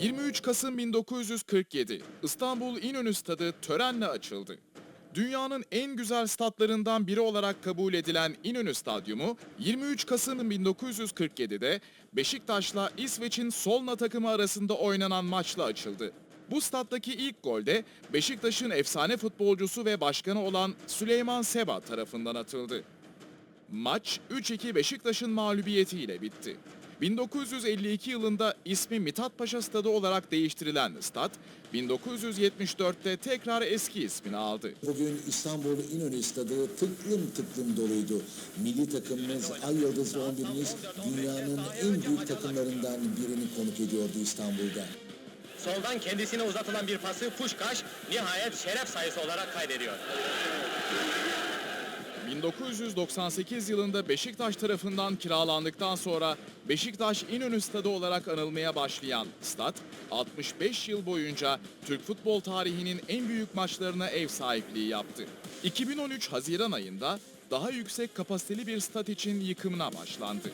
23 Kasım 1947 İstanbul İnönü Stadı törenle açıldı. Dünyanın en güzel statlarından biri olarak kabul edilen İnönü Stadyumu 23 Kasım 1947'de Beşiktaş'la İsveç'in Solna takımı arasında oynanan maçla açıldı. Bu stattaki ilk golde Beşiktaş'ın efsane futbolcusu ve başkanı olan Süleyman Seba tarafından atıldı. Maç 3-2 Beşiktaş'ın mağlubiyetiyle bitti. 1952 yılında ismi Mithat Paşa Stadı olarak değiştirilen stat, 1974'te tekrar eski ismini aldı. Bugün İstanbul İnönü Stadı tıklım tıklım doluydu. Milli takımımız Ay Yıldız ve 11'imiz dünyanın en büyük takımlarından birini konuk ediyordu İstanbul'da. Soldan kendisine uzatılan bir pası Puşkaş nihayet şeref sayısı olarak kaydediyor. 1998 yılında Beşiktaş tarafından kiralandıktan sonra Beşiktaş İnönü Stadı olarak anılmaya başlayan stat, 65 yıl boyunca Türk futbol tarihinin en büyük maçlarına ev sahipliği yaptı. 2013 Haziran ayında daha yüksek kapasiteli bir stat için yıkımına başlandı.